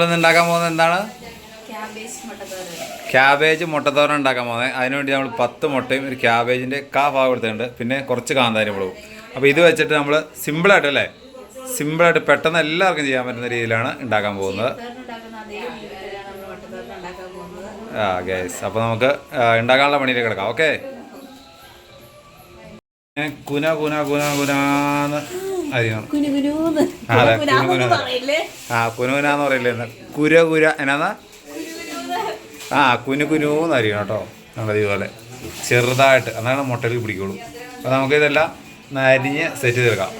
നമ്മളിന്ന് ഉണ്ടാക്കാൻ പോകുന്നത്? എന്താണ്? ക്യാബേജ് മുട്ടത്തോരൻ. ഉണ്ടാക്കാൻ പോകുന്നത്. അതിനുവേണ്ടി നമ്മൾ പത്ത് മുട്ടയും ഒരു ക്യാബേജിന്റെ കാ ഭാഗം എടുത്തിട്ടുണ്ട്. പിന്നെ കുറച്ച് കാന്താരി മുളകും. അപ്പോൾ ഇത് വെച്ചിട്ട് നമ്മൾ സിമ്പിളായിട്ട് അല്ലേ? സിമ്പിളായിട്ട് പെട്ടെന്ന് എല്ലാവർക്കും ചെയ്യാൻ പറ്റുന്ന രീതിയിലാണ് ഉണ്ടാക്കാൻ പോകുന്നത്. ആ ഗൈസ് അപ്പോൾ നമുക്ക് ഉണ്ടാക്കാനുള്ള പണിയിലേക്ക് കിടക്കാം. ഓക്കെ കുന കുന കുന കുനാന്ന്. ആ കുനുകുനാന്ന് പറയില്ലേ? കുര കുര എന്നാ ആ കുനു കുനൂന്ന് അറിയണം കേട്ടോ നമ്മളത് ഇതുപോലെ. ചെറുതായിട്ട് അതാണ് മുട്ടയിൽ പിടിക്കുള്ളൂ. അപ്പോൾ നമുക്ക് ഇതെല്ലാം നരിഞ്ഞ് സെറ്റ് തീർക്കാം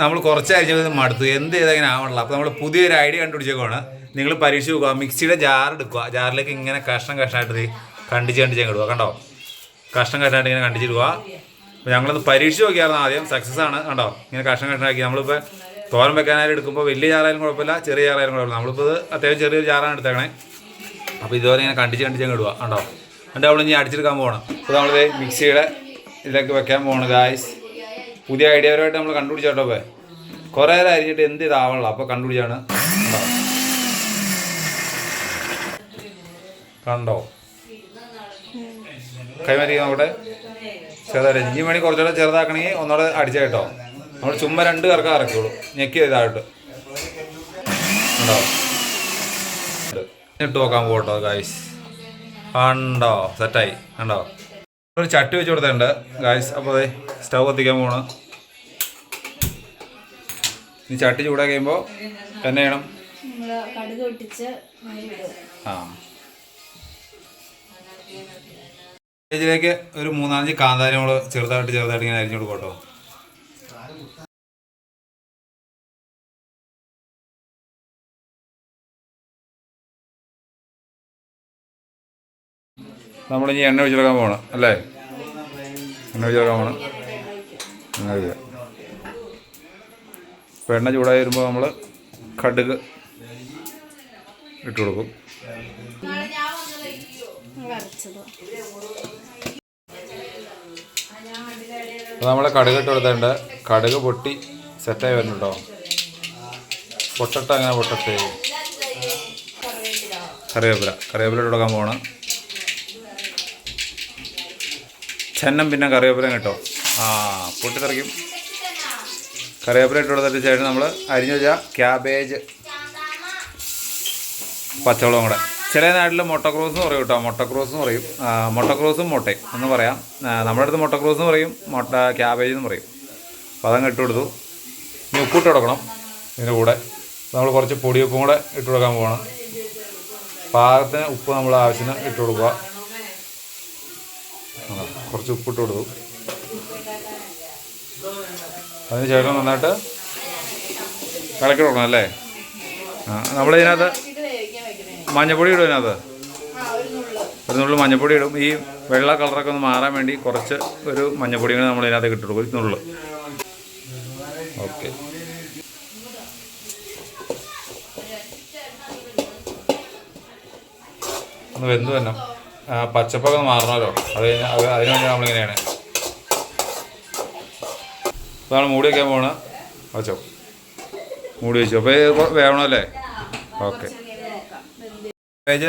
നമ്മൾ കുറച്ച് അരിഞ്ഞത് മടുത്തു. എന്ത് ചെയ്താൽ ഇങ്ങനെ ആവണല്ലോ അപ്പോൾ നമ്മൾ പുതിയൊരു ഐഡിയ കണ്ടുപിടിച്ചേക്കാണ് നിങ്ങൾ പരീക്ഷ നോക്കുക മിക്സിയുടെ ജാർ എടുക്കുക. ജാറിലേക്ക് ഇങ്ങനെ കഷ്ണം കഷ്ണമായിട്ട് കണ്ടിച്ച് കണ്ടിച്ച് അങ്ങ് ഇടുക കണ്ടോ? കഷ്ണം കഷ്ണമായിട്ട് ഇങ്ങനെ കണ്ടിച്ചിടുക അപ്പോൾ ഞങ്ങളത് പരീക്ഷിച്ച് നോക്കിയായിരുന്നു ആദ്യം. സക്സസ് ആണ് കണ്ടോ? ഇങ്ങനെ കഷ്ണം കഷ്ണമാക്കി നമ്മളിപ്പോൾ തോരൻ വെക്കാനായിട്ട് എടുക്കുമ്പോൾ വലിയ ചാറായാലും കുഴപ്പമില്ല ചെറിയ ചാറായാലും കുഴപ്പമില്ല. നമ്മളിപ്പോൾ ഇത് അത്യാവശ്യം ചെറിയൊരു ചാറാണ് എടുത്തേക്കണേ. അപ്പോൾ ഇതുപോലെ ഇങ്ങനെ കണ്ടിച്ച് കണ്ടിച്ച് അങ്ങ് ഇടുക കണ്ടോ? എന്നിട്ട് നമ്മൾ ഇനി അടിച്ചെടുക്കാൻ പോകണം അപ്പോൾ നമ്മളിത് മിക്സിയുടെ ഇതിലേക്ക് വെക്കാൻ പോകണം ഗായ്സ് പുതിയ ഐഡിയപരമായിട്ട് നമ്മൾ കണ്ടുപിടിച്ചോട്ടോ പോയി കുറേ നേരം അരിഞ്ഞിട്ട് എന്ത് ഇതാവണല്ലോ അപ്പോൾ കണ്ടുപിടിച്ചാണ്. കണ്ടോ? കണ്ടോ അവിടെ ചെറുതായിട്ട്. ഇഞ്ചി മണി കുറച്ചുകൂടെ ചെറുതാക്കണമെങ്കിൽ ഒന്നുകൂടെ അടിച്ചാൽ കേട്ടോ. നമ്മൾ ചുമ്മാ രണ്ട് കറക്കം ഇറക്കിയുള്ളൂ ഞെക്കി ഇതായിട്ട്. കണ്ടോ ഇട്ട് നോക്കാൻ പോട്ടോ ഗായ്സ് കണ്ടോ? സെറ്റായി. കണ്ടോ? ഒരു ചട്ടി വെച്ച് കൊടുത്തിട്ടുണ്ട് ഗായ്സ് അപ്പോൾ അതെ സ്റ്റൗ കത്തിക്കാൻ പോണ് ഈ ചട്ടി ചൂടാക്കി കഴിയുമ്പോൾ എന്നെ ചെയ്യണം ആ. ഇതിലേക്ക് ഒരു മൂന്നാലഞ്ച് കാന്താരി നമ്മൾ ചെറുതായിട്ട് ചെറുതായിട്ട് ഇങ്ങനെ അരിഞ്ഞു കൊടുക്കും നമ്മൾ നമ്മളിനി എണ്ണ ഒഴിച്ചെടുക്കാൻ പോകണം അല്ലേ? എണ്ണ ഒഴിച്ചെടുക്കാൻ പോകണം എണ്ണ ഒഴിക്കുക. അപ്പോൾ എണ്ണ ചൂടായി വരുമ്പോൾ നമ്മൾ കടുക് ഇട്ട് കൊടുക്കും. അപ്പോൾ നമ്മൾ കടുക് ഇട്ട് കൊടുത്തിട്ടുണ്ട്. കടുക് പൊട്ടി സെറ്റായി വരുന്നുണ്ടോ? പൊട്ടട്ട അങ്ങനെ പൊട്ടട്ടെ. കറിവേപ്പില. കറിവേപ്പില ഇട്ട് കൊടുക്കാൻ പോകണം ചെന്നം പിന്നെ കറിവേപ്പില കേട്ടോ ആ പൊട്ടിത്തെറിക്കും. കറിവേപ്പില ഇട്ട് കൊടുത്തിട്ട് ശേഷം നമ്മൾ അരിഞ്ഞു വെച്ചാൽ ക്യാബേജ് പച്ചവളം കൂടെ. ചില നാട്ടിൽ മൊട്ടക്രോസ് എന്ന് പറയും കേട്ടോ. മൊട്ടക്രോസ് എന്ന് പറയും. മൊട്ടക്രോസും മൊട്ടെ എന്ന് പറയാം. നമ്മുടെ അടുത്ത് മൊട്ടക്രോസ് എന്ന് പറയും. മൊട്ട ക്യാബേജ് എന്ന് പറയും. അപ്പോൾ അതങ്ങ് ഇട്ട് കൊടുത്തു. ഇനി ഉപ്പിട്ട് കൊടുക്കണം. ഇതിന്റെ കൂടെ. നമ്മൾ കുറച്ച് പൊടിയുപ്പും കൂടെ ഇട്ട് കൊടുക്കാൻ പോകണം പാകത്തിന് ഉപ്പ് നമ്മൾ ആവശ്യത്തിന് ഇട്ട് കൊടുക്കുക. കുറച്ച് ഉപ്പിട്ട് കൊടുത്തു. അതിന് ശേഷം നന്നായിട്ട് ഇളക്കി കൊടുക്കണം അല്ലേ? നമ്മളിതിനകത്ത് മഞ്ഞപ്പൊടി ഇടും അതിനകത്ത്. ഒരു നുള്ളു. മഞ്ഞപ്പൊടി ഇടും. ഈ വെള്ള കളറൊക്കെ ഒന്ന് മാറാൻ വേണ്ടി കുറച്ച് ഒരു മഞ്ഞപ്പൊടി കൂടി നമ്മൾ ഇതിനകത്ത് കിട്ടുള്ളൂ ഒരു നുള്ളു. ഓക്കെ. ഒന്ന് വെന്ത് തന്നെ പച്ചപ്പൊക്കെ ഒന്ന് മാറണമല്ലോ. അത് അതിനു അത് അതിന് വേണ്ടി നമ്മളിങ്ങനെയാണ് അതാണ് നമ്മൾ മൂടി വയ്ക്കാൻ പോകണം വെച്ചോ. മൂടി വെച്ചോ. അപ്പോൾ വേണമല്ലേ ഓക്കെ. പേജ്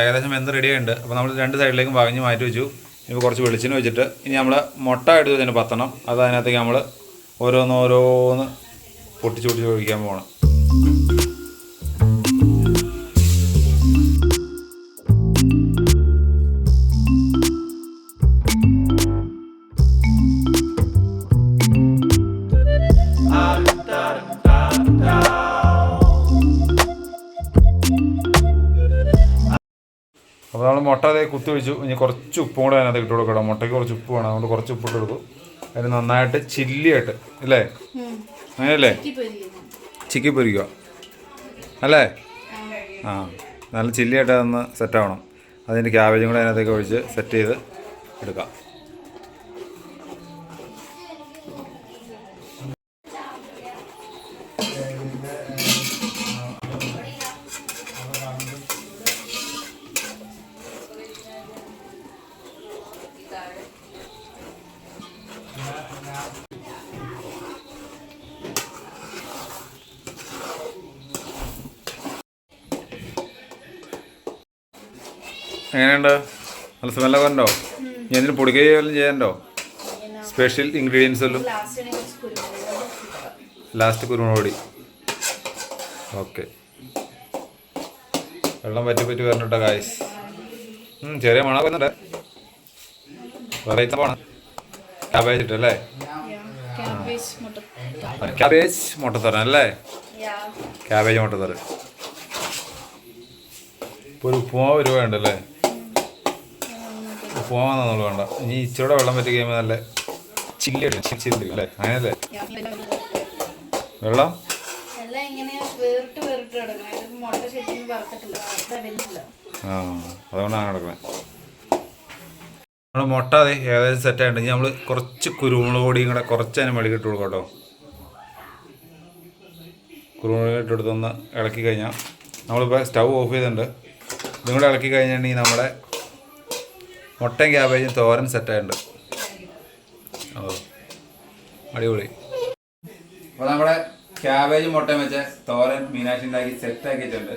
ഏകദേശം വെന്ത് റെഡി ആയിട്ടുണ്ട്? അപ്പോൾ നമ്മൾ രണ്ട് സൈഡിലേക്കും വകഞ്ഞ് മാറ്റി വെച്ചു. ഇനി കുറച്ച് വെളിച്ചിന് വെച്ചിട്ട് ഇനി നമ്മൾ മുട്ട എടുത്ത് വെച്ചിട്ട് പത്തണം. അത് അതിനകത്തേക്ക് നമ്മൾ ഓരോന്ന് ഓരോന്ന് പൊട്ടിച്ച് പൊട്ടിച്ച് ഒഴിക്കാൻ പോകണം മുട്ട അതേ കുത്തി വെച്ചു. ഇനി കുറച്ച് ഉപ്പും കൂടെ അതിനകത്ത് ഇട്ട് കൊടുക്കണം. മുട്ടയ്ക്ക് കുറച്ച് ഉപ്പ് വേണം. അതുകൊണ്ട് കുറച്ച് ഉപ്പ് ഇട്ട് കൊടുക്കും. അതിന് നന്നായിട്ട് ചില്ലിയായിട്ട് അല്ലേ? അങ്ങനെയല്ലേ? ചിക്കി പൊരിക്കുക. അല്ലേ? ആ. നല്ല ചില്ലിയായിട്ട് അതൊന്ന് സെറ്റ് ആവണം. അതിന്റെ ക്യാബേജും കൂടെ അതിനകത്തേക്ക് ഒഴിച്ച് സെറ്റ് ചെയ്ത് എടുക്കാം. എങ്ങനെയുണ്ട്? നല്ല സ്മെല്ലൊക്കെ ഉണ്ടോ? ഞാൻ ഇതിന് പൊടിക്കുകയും ചെയ്യണ്ടോ സ്പെഷ്യൽ ഇൻഗ്രീഡിയൻസ് എല്ലാം ലാസ്റ്റ് കുരുമുളക് പൊടി ഓക്കെ വെള്ളം പറ്റി പറ്റി വരണ്ടോ കായ്സ് ചെറിയ മണമൊക്കെ വരുന്നുണ്ട് വെറൈറ്റി പോണം ക്യാബേജ് ഇട്ടല്ലേ? ക്യാബേജ് മുട്ട ക്യാബേജ് മുട്ടത്തറ അല്ലേ? ക്യാബേജ് മുട്ടത്തറ ഇപ്പോൾ ഒരു ഉപ്പുമാവ് രൂപ വേണ്ടല്ലേ ഉപ്പുമാവാന്നുള്ളത് വേണ്ട. ഇനി ഇച്ചിരി വെള്ളം പറ്റി കഴിയുമ്പോൾ നല്ല ചില്ലി ഇടും ചില്ലി അല്ലേ? അങ്ങനെയല്ലേ? വെള്ളം? ആ അതുകൊണ്ടാണ് കിടക്കുന്നത് നമ്മുടെ മുട്ട അതെ ഏകദേശം സെറ്റ് ഇനി നമ്മൾ കുറച്ച് കുരുമുളക് പൊടിയും കൂടെ കുറച്ച് അതിന് മെളിക്കിട്ട് കൊടുക്കാം കേട്ടോ. കുരുമുളക് ഇട്ടെടുത്തൊന്ന് ഇളക്കി കഴിഞ്ഞാൽ നമ്മളിപ്പോൾ സ്റ്റൗ ഓഫ് ചെയ്തിട്ടുണ്ട്. ഇതും കൂടെ ഇളക്കി കഴിഞ്ഞിട്ടുണ്ടെങ്കിൽ നമ്മുടെ മുട്ടയും ക്യാബേജും തോരൻ സെറ്റായിട്ടുണ്ട് അടിപൊളി. അപ്പോൾ നമ്മുടെ ക്യാബേജും മുട്ടയും വെച്ച് തോരൻ മീനാക്ഷി ഉണ്ടാക്കി സെറ്റ് ആക്കിയിട്ടുണ്ട്.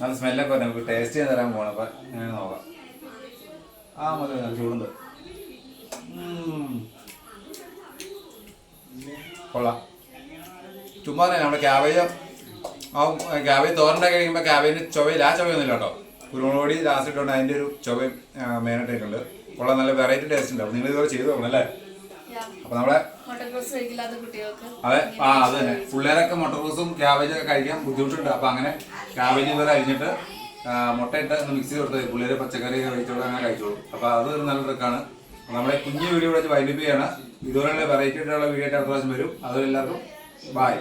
നല്ല സ്മെല്ലൊക്കെ വരും. നമുക്ക് ടേസ്റ്റ് ചെയ്ത് തരാൻ പോകണം അപ്പം അങ്ങനെ നോക്കാം. ആ മതി ചൂടുണ്ട്. കൊള്ളാം. ചുമ്മാ നമ്മുടെ ക്യാബേജ് ആ ക്യാബേജ് തോരന്റെ കഴിയുമ്പോൾ ക്യാബേജിന് ചൊവയില്ല ആ ചുവയൊന്നുമില്ല കേട്ടോ. കുരുമുളക് പൊടി ലാസ്റ്റ് ഇട്ടുകൊണ്ട് അതിന്റെ ഒരു ചുവ മെയിനായിട്ടുണ്ട് കൊള്ളാം നല്ല വെറൈറ്റി ടേസ്റ്റ് ഉണ്ട്. അപ്പോൾ നിങ്ങൾ ഇതുപോലെ ചെയ്തു നോക്കണം അല്ലേ? അപ്പോൾ നമ്മുടെ അതെ ആ അത് തന്നെ. പിള്ളേരൊക്കെ മുട്ടറോസും ക്യാബേജും ഒക്കെ കഴിക്കാൻ ബുദ്ധിമുട്ടുണ്ട്. അപ്പൊ അങ്ങനെ ക്യാബേജ് ഇതുവരെ അരിഞ്ഞിട്ട് മുട്ടയിട്ട് ഒന്ന് മിക്സ് ചെയ്ത് കൊടുത്തത് പിള്ളേര് പച്ചക്കറി കഴിച്ചോളൂ അങ്ങനെ കഴിച്ചോളൂ. അപ്പൊ അത് ഒരു നല്ല ട്രിക്കാണ് നമ്മുടെ കുഞ്ഞു വീഡിയോ വിളിച്ച് വൈൻഡപ്പ് ചെയ്യാണ്. ഇതുപോലെയുള്ള വെറൈറ്റി ആയിട്ടുള്ള വീഡിയോ ആയിട്ട് അടുത്ത പ്രാവശ്യം വരും. അതും എല്ലാവർക്കും ബായ്